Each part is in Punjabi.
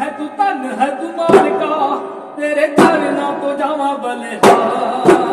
है तू धन है तू मालिका तेरे चरणों को जावा बलिहार।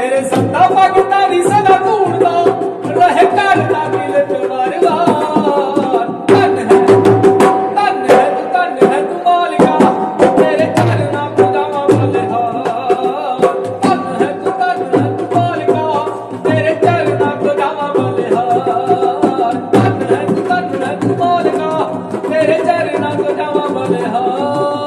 ਮੇਰੇ ਸੱਤਾ ਮੰਗਦਾ ਨਹੀਂ ਸਦਾ ਢੂੰਡਦਾ ਰਹਿ ਕਰਦਾ ਦਿਲ ਤੇ ਵਾਰ-ਵਾਰ ਧੰਨ ਹੈ ਧੰਨ ਹੈ ਤੂੰ ਧੰਨ ਹੈ ਤੂੰ ਮਾਲਿਕਾ, ਤੇਰੇ ਧੰਨ ਨਾ ਖੁਦਾਵਾ ਬਲਿਹਾਰ ਧੰਨ ਹੈ ਤੂੰ, ਧੰਨ ਹੈ ਤੂੰ ਮਾਲਿਕਾ, ਤੇਰੇ ਧੰਨ ਨਾ ਖੁਦਾਵਾ ਬਲਿਹਾਰ ਧੰਨ ਹੈ ਤੂੰ, ਧੰਨ ਹੈ ਤੂੰ ਮਾਲਿਕਾ, ਤੇਰੇ ਧੰਨ ਨਾ ਖੁਦਾਵਾ ਬਲਿਹਾਰ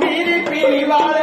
மீறி பிரிவாள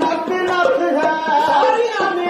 নাচতে নাচতে আমি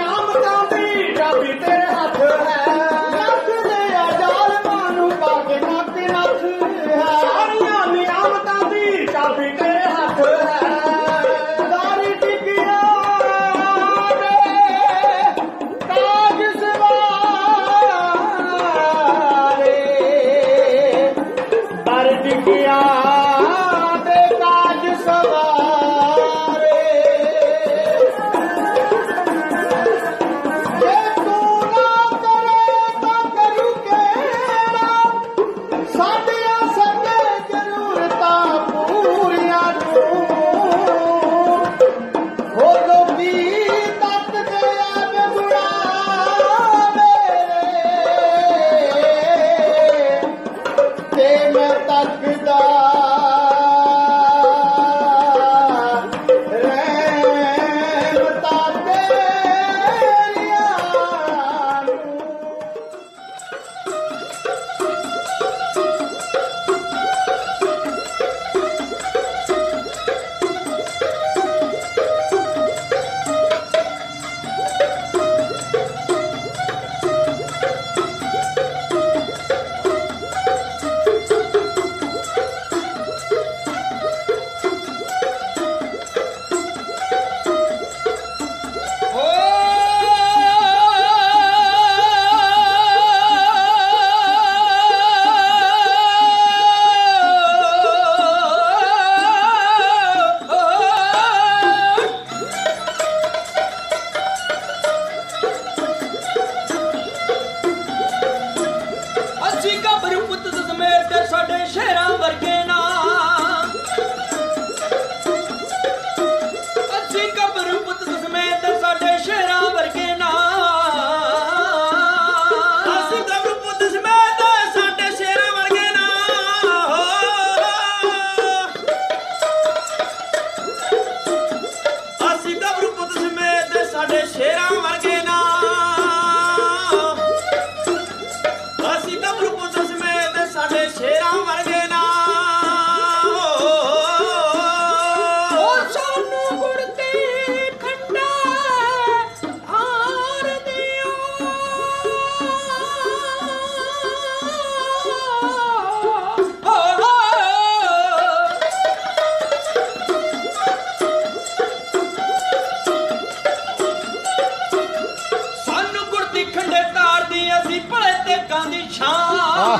ਜੱਟਾਂ ਦੀ ਛਾਂ।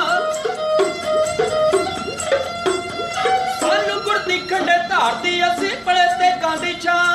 ਸਾਨੂੰ ਗੁਰਦੀ ਖੰਡੇ ਧਾਰਦੀ ਅਸੀਂ ਪਲੇ ਤੇ ਗਾਂਦੀ ਛਾਂ।